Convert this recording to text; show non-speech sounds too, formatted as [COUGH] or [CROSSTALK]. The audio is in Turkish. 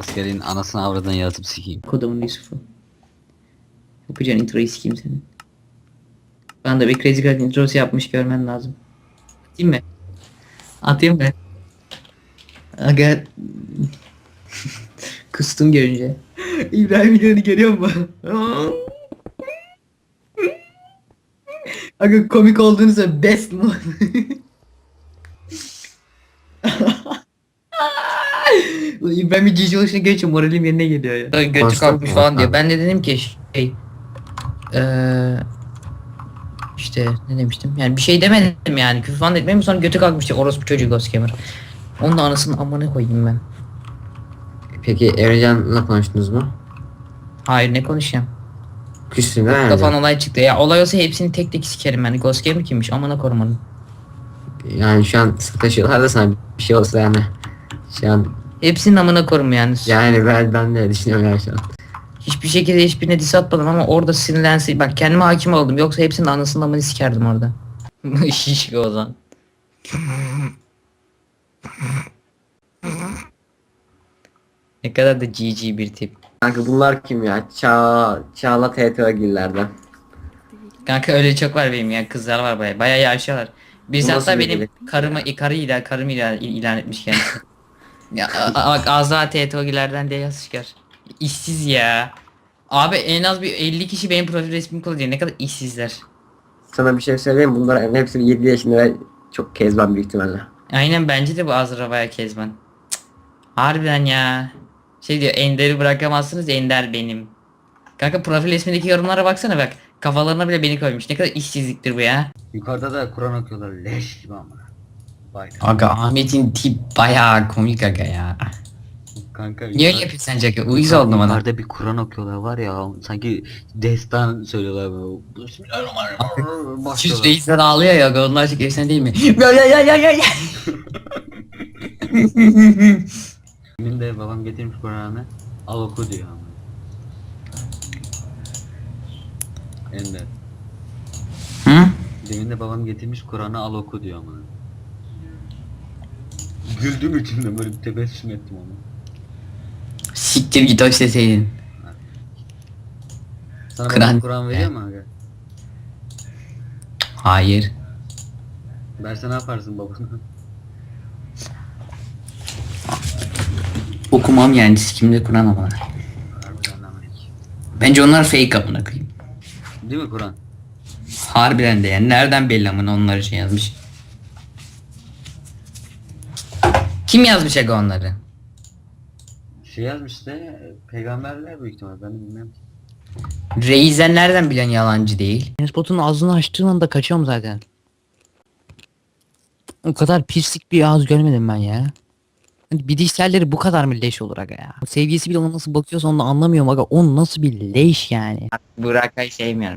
Askerin anasını avradını yaratıp sikeyim. Kodumun Yusuf'u. Yapacağın introyu sikeyim senin. Ben de bir Crazy Girl introsu yapmış görmen lazım. Atayım mı? Atayım mı? Aga... [LAUGHS] Kustum görünce. [LAUGHS] İbrahim İlhan'ı görüyor musun? [LAUGHS] Aga komik olduğunu best mu? İbrahim bir cici oluşuna görünce moralim yerine geliyor ya. Götü Başka kalkmış mı? falan diyor. Ha. Ben de dedim ki şey... Eee... işte ne demiştim? Yani bir şey demedim yani. Küfür falan etmedim sonra götü kalkmıştı. Orospu çocuğu Ghost Gamer. Onun da anasını amına koyayım ben. Peki Emrecan'la konuştunuz mu? Hayır ne konuşacağım? Küstün değil mi Kafan olay çıktı. Ya olay olsa hepsini tek tek sikerim yani. Ghost Gamer kimmiş? Amına korumanın. Yani şu an sıkı taşıyorlar da sana bir şey olsa yani. Şu an Hepsinin amına korum yani. yani ben, ben de düşünüyorum yani şu an. Hiçbir şekilde hiçbirine diss atmadım ama orada sinirlense bak kendime hakim oldum. Yoksa hepsinin anasını amını sikerdim orada. [LAUGHS] Şişko o zaman. ne kadar da GG bir tip. Kanka bunlar kim ya? Ça Çağla TTO gillerden. Kanka öyle çok var benim ya kızlar var baya baya yaşıyorlar. Biz Bu nasıl hatta bir benim karımı karı ilan karımı ilan, ilan etmiş kendisi. [LAUGHS] ya a- bak Azra Tetogilerden diye yaz çıkar. İşsiz ya. Abi en az bir 50 kişi benim profil resmimi kullanıyor. Ne kadar işsizler. Sana bir şey söyleyeyim mi? bunlar hepsi 7 yaşında ve çok kezban büyük ihtimalle. Aynen bence de bu Azra baya kezban. Cık. Harbiden ya. Şey diyor Ender'i bırakamazsınız Ender benim. Kanka profil resmindeki yorumlara baksana bak. Kafalarına bile beni koymuş. Ne kadar işsizliktir bu ya. Yukarıda da Kur'an okuyorlar leş gibi ama. Vay. Aga Ahmet'in tip bayağı komik aga ya. Kanka Niye öyle yapıyorsun sence aga? Uyuz oldum bana. Yukarıda bir Kur'an okuyorlar var ya sanki destan söylüyorlar böyle. Bismillahirrahmanirrahim. Şu Başlıyorlar. reisler ağlıyor ya aga onlar çok efsane değil mi? Ya ya ya ya ya ya. Benim de babam getirmiş Kur'an'ı. Al oku diyor ama. Ender. Hı? Demin de babam getirmiş Kur'an'ı al oku diyor ama. Güldüm içimde böyle bir tebessüm ettim onu. Siktir git o isteseydin. Sana Kur'an- Kur'an veriyor mu aga? Hayır. Verse ne yaparsın babana? Okumam yani sikimde Kur'an ama. Harbiden ama. Bence onlar fake amına koyayım. Değil mi Kur'an? Harbiden de yani nereden belli amına onlar için yazmış. Kim yazmış aga onları? Şey yazmış işte peygamberler büyük ihtimal ben de bilmiyorum. ki. Reizen nereden bilen yalancı değil? Spot'un ağzını açtığın anda kaçıyorum zaten. O kadar pislik bir ağız görmedim ben ya. Hani Bilişselleri bu kadar mı leş olur aga ya? Sevgilisi bile ona nasıl bakıyorsa onu da anlamıyorum aga. O nasıl bir leş yani? Burak'ı sevmiyorum.